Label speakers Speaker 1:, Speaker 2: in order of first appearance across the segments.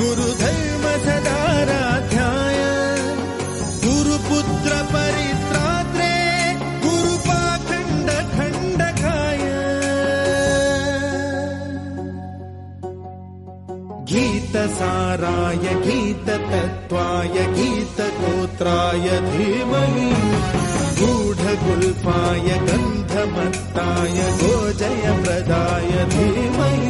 Speaker 1: गुरुधर्मसदाराध्याय। गुरुपुत्रपरित्रात्रे गुरुपाखण्डखण्डकाय। गीतसाराय गीततत्त्वाय गीतगोत्राय धीमहि। गूढगुल्पाय गन्धमत्ताय गोजयप्रदाय धीमहि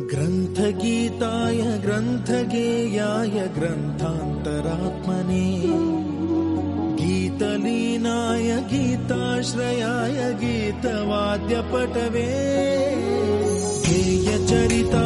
Speaker 1: ग्रन्थगीताय ग्रन्थगेयाय ग्रन्थान्तरात्मने। गीतलीनाय गीताश्रयाय गीतवाद्यपटवे। गेयचरिताय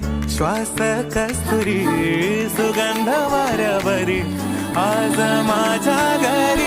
Speaker 2: श्वास कस्तुरी सुगंध वाऱ्यावरी आज माझ्या घरी